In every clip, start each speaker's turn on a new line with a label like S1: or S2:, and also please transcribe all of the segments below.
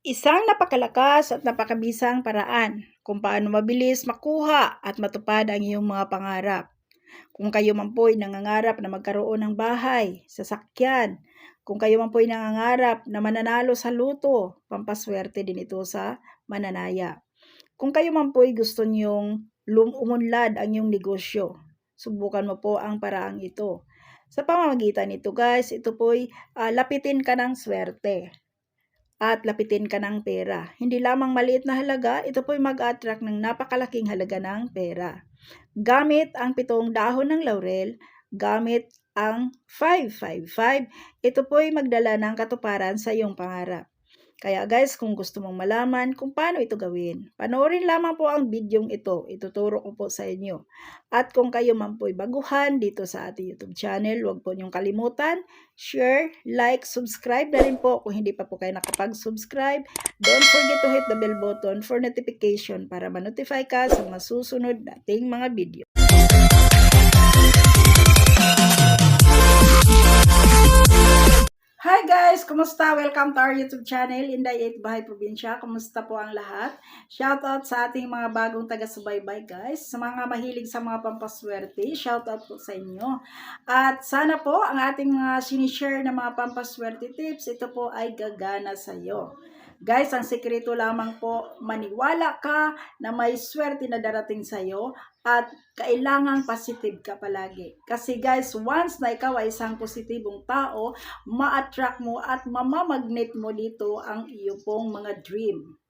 S1: Isang napakalakas at napakabisang paraan kung paano mabilis makuha at matupad ang iyong mga pangarap. Kung kayo man po'y nangangarap na magkaroon ng bahay, sasakyan, kung kayo man po'y nangangarap na mananalo sa luto, pampaswerte din ito sa mananaya. Kung kayo man po'y gusto niyong lum- umunlad ang iyong negosyo, subukan mo po ang paraang ito. Sa pamamagitan nito guys, ito po'y ah, lapitin ka ng swerte at lapitin ka ng pera. Hindi lamang maliit na halaga, ito po'y mag-attract ng napakalaking halaga ng pera. Gamit ang pitong dahon ng laurel, gamit ang 555, ito po'y magdala ng katuparan sa iyong pangarap. Kaya guys, kung gusto mong malaman kung paano ito gawin, panoorin lamang po ang bidyong ito. Ituturo ko po sa inyo. At kung kayo man po'y baguhan dito sa ating YouTube channel, huwag po niyong kalimutan, share, like, subscribe na rin po kung hindi pa po kayo nakapag-subscribe. Don't forget to hit the bell button for notification para ma-notify ka sa mga susunod nating mga video. Guys! Kumusta? Welcome to our YouTube channel, Inday 8 Bahay Probinsya. Kumusta po ang lahat? Shoutout sa ating mga bagong taga-subaybay guys. Sa mga mahilig sa mga pampaswerte, shoutout po sa inyo. At sana po ang ating mga sinishare na mga pampaswerte tips, ito po ay gagana sa iyo. Guys, ang sekreto lamang po, maniwala ka na may swerte na darating sa iyo at kailangan positive ka palagi. Kasi guys, once na ikaw ay isang positibong tao, ma-attract mo at mamamagnet mo dito ang iyo pong mga dream.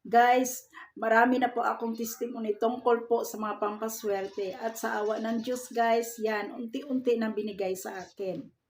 S1: Guys, marami na po akong testimony tungkol po sa mga pampaswerte at sa awa ng Diyos guys, yan, unti-unti nang binigay sa akin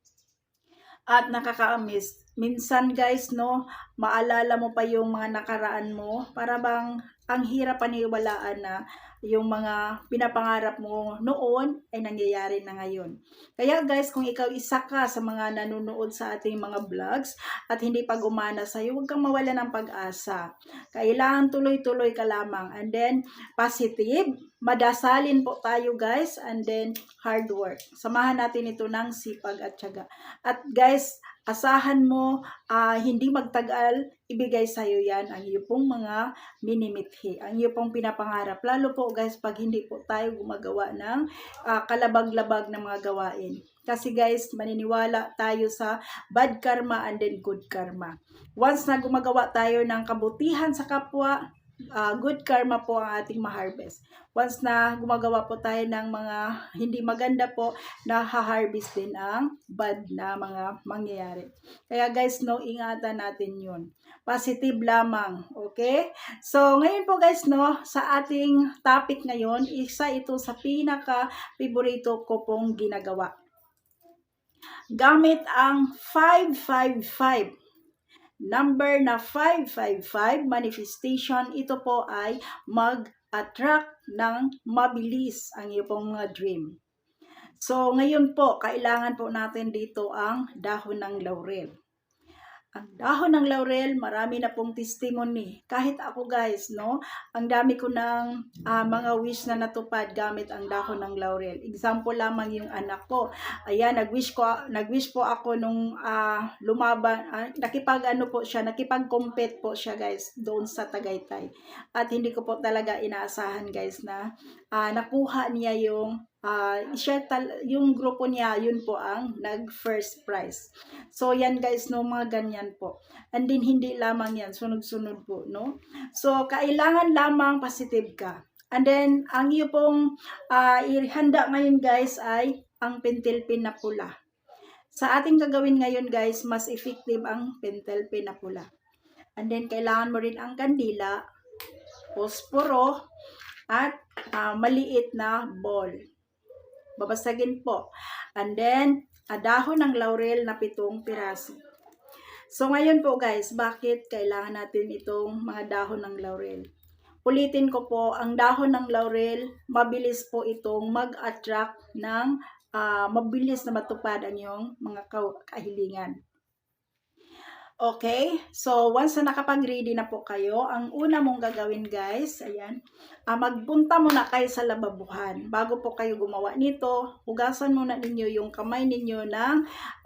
S1: at nakaka-miss. Minsan guys, no, maalala mo pa yung mga nakaraan mo, para bang ang hirap paniwalaan na yung mga pinapangarap mo noon ay nangyayari na ngayon. Kaya guys, kung ikaw isa ka sa mga nanonood sa ating mga vlogs at hindi pa gumana sa iyo, huwag kang mawala ng pag-asa. Kailangan tuloy-tuloy ka lamang. And then, positive, madasalin po tayo guys, and then hard work. Samahan natin ito ng sipag at tiyaga. At guys, asahan mo, ah, hindi magtagal, ibigay sa iyo yan ang iyo pong mga minimithi, ang iyo pong pinapangarap. Lalo po guys, pag hindi po tayo gumagawa ng ah, kalabag-labag na mga gawain. Kasi guys, maniniwala tayo sa bad karma and then good karma. Once na gumagawa tayo ng kabutihan sa kapwa, ah, good karma po ang ating ma-harvest. Once na gumagawa po tayo ng mga hindi maganda po, na-harvest din ang bad na mga mangyayari. Kaya guys, no, ingatan natin yun. Positive lamang, okay? So, ngayon po guys, no, sa ating topic ngayon, isa ito sa pinaka-favorito ko pong ginagawa. Gamit ang 555 number na 555 manifestation, ito po ay mag-attract ng mabilis ang iyo pong mga dream. So, ngayon po, kailangan po natin dito ang dahon ng laurel. Ang dahon ng laurel, marami na pong testimony. Kahit ako guys, no, ang dami ko ng ah, mga wish na natupad gamit ang dahon ng laurel. Example lamang yung anak ko. Ayan, nag-wish ko nag-wish po ako nung ah, lumaban, ah, nakipag ano po siya, nakipag-compete po siya guys doon sa Tagaytay. At hindi ko po talaga inaasahan guys na ah, nakuha niya yung ah, siya tal- yung grupo niya, yun po ang nag-first prize. So, yan guys, no, mga ganyan po. And then, hindi lamang yan, sunod-sunod po, no? So, kailangan lamang positive ka. And then, ang iyo pong ah, ihanda ngayon guys ay ang pentel pin na pula. Sa ating gagawin ngayon guys, mas effective ang pentel pin na pula. And then, kailangan mo rin ang kandila, posporo, at ah, maliit na ball. Babasagin po. And then, dahon ng laurel na pitong piraso. So, ngayon po guys, bakit kailangan natin itong mga dahon ng laurel? Ulitin ko po, ang dahon ng laurel, mabilis po itong mag-attract ng ah, mabilis na matupad ang iyong mga ka- kahilingan. Okay? So, once na nakapag-ready na po kayo, ang una mong gagawin guys, ayan, ah, magpunta muna kayo sa lababuhan. Bago po kayo gumawa nito, hugasan muna ninyo yung kamay ninyo ng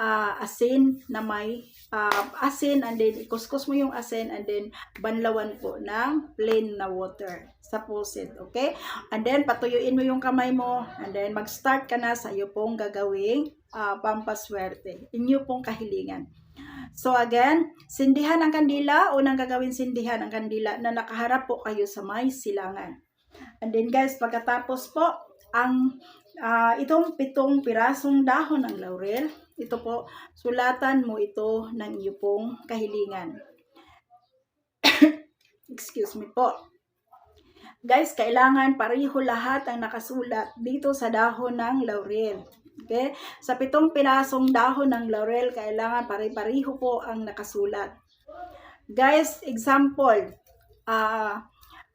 S1: ah, asin na may ah, asin and then ikuskus mo yung asin and then banlawan po ng plain na water sa faucet. Okay? And then, patuyuin mo yung kamay mo and then mag-start ka na sa iyo pong gagawing ah, pampaswerte. Inyo pong kahilingan. So again, sindihan ang kandila. Unang gagawin sindihan ang kandila na nakaharap po kayo sa may silangan. And then guys, pagkatapos po, ang ah, itong pitong pirasong dahon ng laurel, ito po, sulatan mo ito ng iyo pong kahilingan. Excuse me po. Guys, kailangan pareho lahat ang nakasulat dito sa dahon ng laurel. Okay? Sa pitong pirasong dahon ng laurel, kailangan pare-pareho po ang nakasulat. Guys, example, ah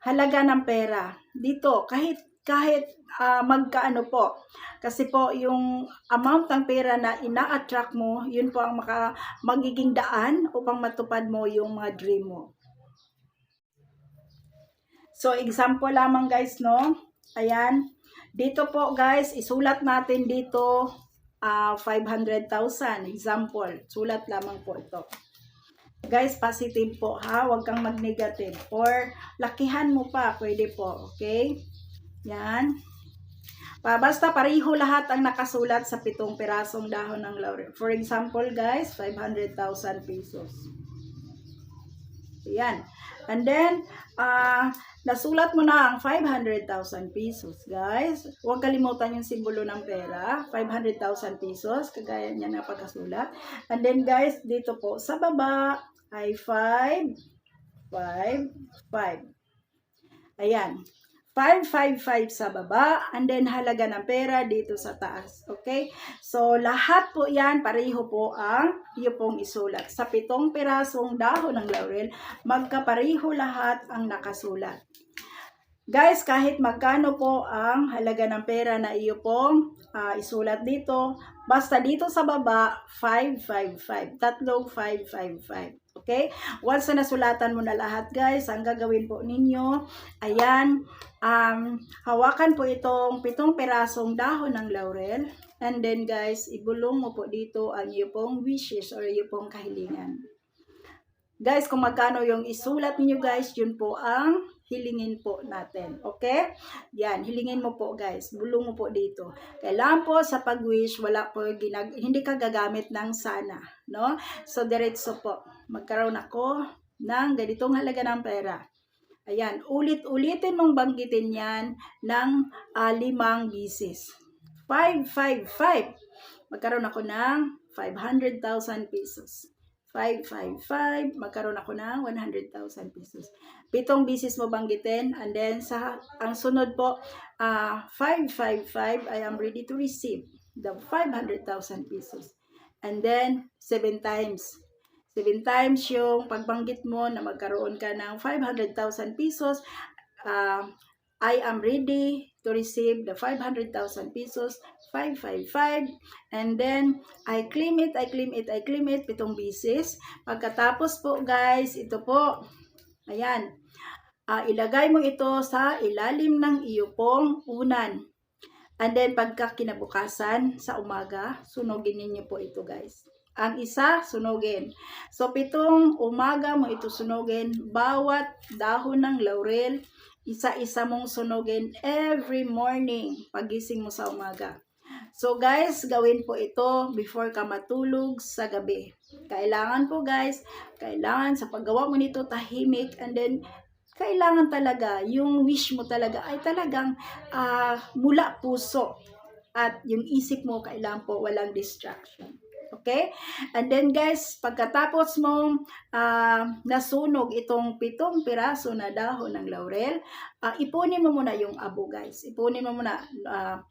S1: halaga ng pera. Dito, kahit kahit ah, magkaano po. Kasi po, yung amount ng pera na ina-attract mo, yun po ang maka, magiging daan upang matupad mo yung mga dream mo. So, example lamang guys, no? Ayan. Dito po guys, isulat natin dito ah 500,000. Example, sulat lamang po ito. Guys, positive po ha. Huwag kang mag-negative. Or, lakihan mo pa. Pwede po. Okay? Yan. Pa, basta pareho lahat ang nakasulat sa pitong pirasong dahon ng laurel. For example, guys, 500,000 pesos. Yan. And then, ah nasulat mo na ang 500,000 pesos, guys. Huwag kalimutan yung simbolo ng pera. 500,000 pesos, kagaya niya na pagkasulat. And then, guys, dito po sa baba ay 5, 5, 5. Ayan. 555 sa baba, and then halaga ng pera dito sa taas. Okay? So, lahat po yan, pareho po ang iyo pong isulat. Sa pitong pirasong dahon ng laurel, magkapareho lahat ang nakasulat. Guys, kahit magkano po ang halaga ng pera na iyo pong ah, isulat dito, basta dito sa baba, 555. Tatlong 555. Okay? Once na nasulatan mo na lahat, guys, ang gagawin po ninyo, ayan, um, hawakan po itong pitong pirasong dahon ng laurel. And then, guys, ibulong mo po dito ang iyo pong wishes or iyo pong kahilingan. Guys, kung magkano yung isulat niyo guys, yun po ang hilingin po natin. Okay? Yan, hilingin mo po guys. Bulong mo po dito. Kailangan po sa pag-wish, wala po ginag hindi ka gagamit ng sana. No? So, diretso po. Magkaroon ako ng ganitong halaga ng pera. Ayan, ulit-ulitin mong banggitin yan ng ah, limang bisis. 555. Magkaroon ako ng 500,000 pesos. 555, magkaroon ako ng 100,000 pesos. Pitong bisis mo banggitin and then sa ang sunod po ah 555 I am ready to receive the 500,000 pesos. And then 7 times. 7 times yung pagbanggit mo na magkaroon ka ng 500,000 pesos. ah, I am ready to receive the 500,000 pesos 555 and then I claim it, I claim it, I claim it pitong bisis. Pagkatapos po guys, ito po. Ayan. Ah, ilagay mo ito sa ilalim ng iyo pong unan. And then pagka kinabukasan sa umaga, sunugin ninyo po ito guys. Ang isa, sunugin. So pitong umaga mo ito sunugin. Bawat dahon ng laurel, isa-isa mong sunugin every morning pagising mo sa umaga. So guys, gawin po ito before ka matulog sa gabi. Kailangan po guys, kailangan sa paggawa mo nito tahimik and then kailangan talaga yung wish mo talaga ay talagang ah, mula puso at yung isip mo kailangan po walang distraction. Okay? And then guys, pagkatapos mo ah, nasunog itong pitong piraso na dahon ng laurel, ah, ipunin mo muna yung abo guys. Ipunin mo muna ah,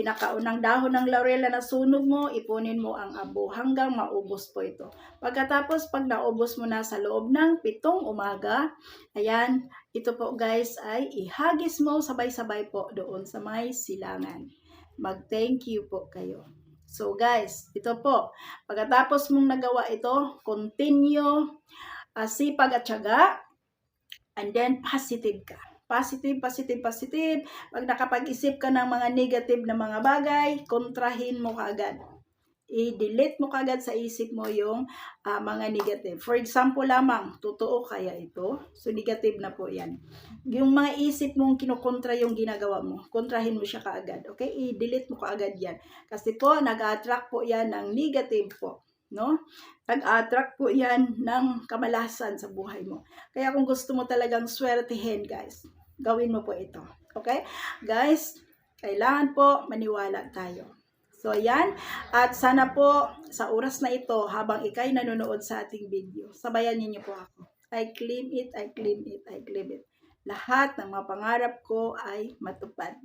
S1: pinakaunang dahon ng laurel na nasunog mo, ipunin mo ang abo hanggang maubos po ito. Pagkatapos, pag naubos mo na sa loob ng pitong umaga, ayan, ito po guys ay ihagis mo sabay-sabay po doon sa may silangan. Mag-thank you po kayo. So guys, ito po. Pagkatapos mong nagawa ito, continue, ah, sipag at syaga, and then positive ka. Positive, positive, positive. Pag nakapag-isip ka ng mga negative na mga bagay, kontrahin mo kaagad. I-delete mo kaagad sa isip mo yung ah, mga negative. For example lamang, totoo kaya ito? So negative na po yan. Yung mga isip mong kinukontra yung ginagawa mo, kontrahin mo siya kaagad. Okay? I-delete mo kaagad yan. Kasi po, nag-attract po yan ng negative po. No? Nag-attract po yan ng kamalasan sa buhay mo. Kaya kung gusto mo talagang swertihin, guys, gawin mo po ito. Okay? Guys, kailangan po maniwala tayo. So, yan. At sana po, sa oras na ito, habang ikay nanonood sa ating video, sabayan ninyo po ako. I claim it, I claim it, I claim it. Lahat ng mga pangarap ko ay matupad.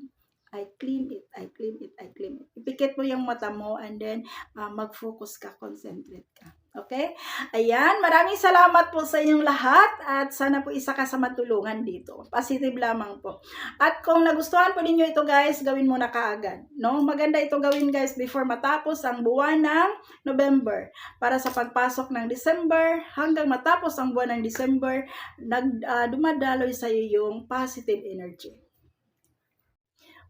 S1: I claim it, I claim it, I claim it. Ipikit mo yung mata mo and then ah, mag-focus ka, concentrate ka. Okay? Ayan, maraming salamat po sa inyong lahat at sana po isa ka sa matulungan dito. Positive lamang po. At kung nagustuhan po ninyo ito guys, gawin mo na kaagad. No? Maganda ito gawin guys before matapos ang buwan ng November. Para sa pagpasok ng December hanggang matapos ang buwan ng December, nag, ah, dumadaloy sa iyo yung positive energy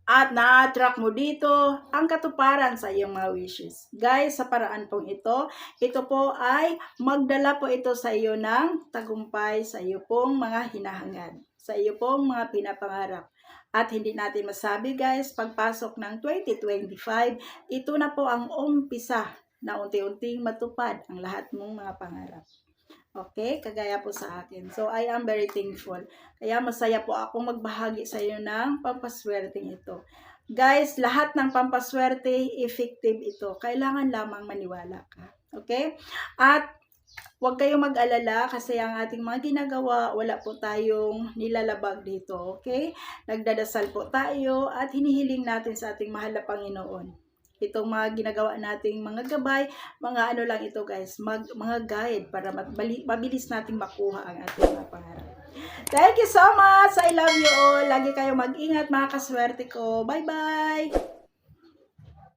S1: at na-attract mo dito ang katuparan sa iyong mga wishes. Guys, sa paraan pong ito, ito po ay magdala po ito sa iyo ng tagumpay sa iyo pong mga hinahangad, sa iyo pong mga pinapangarap. At hindi natin masabi guys, pagpasok ng 2025, ito na po ang umpisa na unti-unting matupad ang lahat mong mga pangarap. Okay? Kagaya po sa akin. So, I am very thankful. Kaya masaya po akong magbahagi sa iyo ng pampaswerteng ito. Guys, lahat ng pampaswerte, effective ito. Kailangan lamang maniwala ka. Okay? At huwag kayong mag-alala kasi ang ating mga ginagawa, wala po tayong nilalabag dito. Okay? Nagdadasal po tayo at hinihiling natin sa ating mahal na Panginoon itong mga ginagawa nating mga gabay, mga ano lang ito guys, mag, mga guide para mabilis nating makuha ang ating mga pangarap. Thank you so much! I love you all! Lagi kayong mag-ingat mga kaswerte ko. Bye-bye!